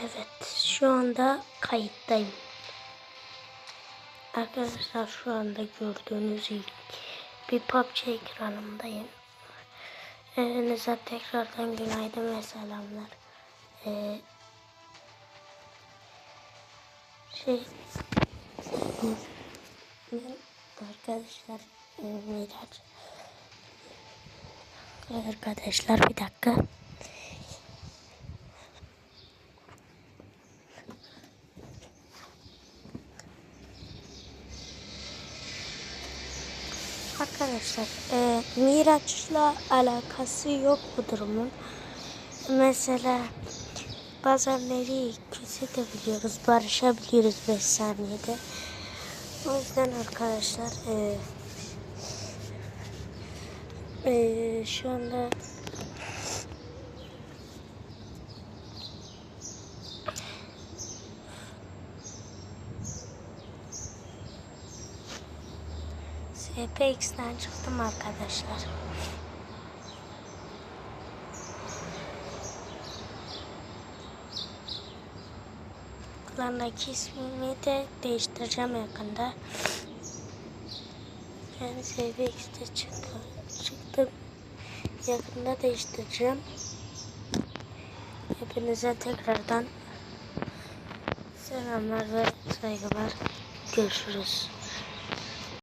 Evet şu anda kayıttayım. Arkadaşlar şu anda gördüğünüz gibi bir PUBG ekranımdayım. Hepinize tekrardan günaydın ve selamlar. Ee, şey arkadaşlar e, Miraç Arkadaşlar bir dakika. Arkadaşlar e, Miraç'la alakası yok bu durumun. Mesela bazenleri küsetebiliyoruz, barışabiliyoruz 5 saniyede. O yüzden arkadaşlar e, e, şu anda SPX'ten çıktım arkadaşlar. Klandaki ismimi de değiştireceğim yakında. Ben SPX'te çıktım. çıktım. Yakında değiştireceğim. Hepinize tekrardan selamlar ve saygılar. Görüşürüz.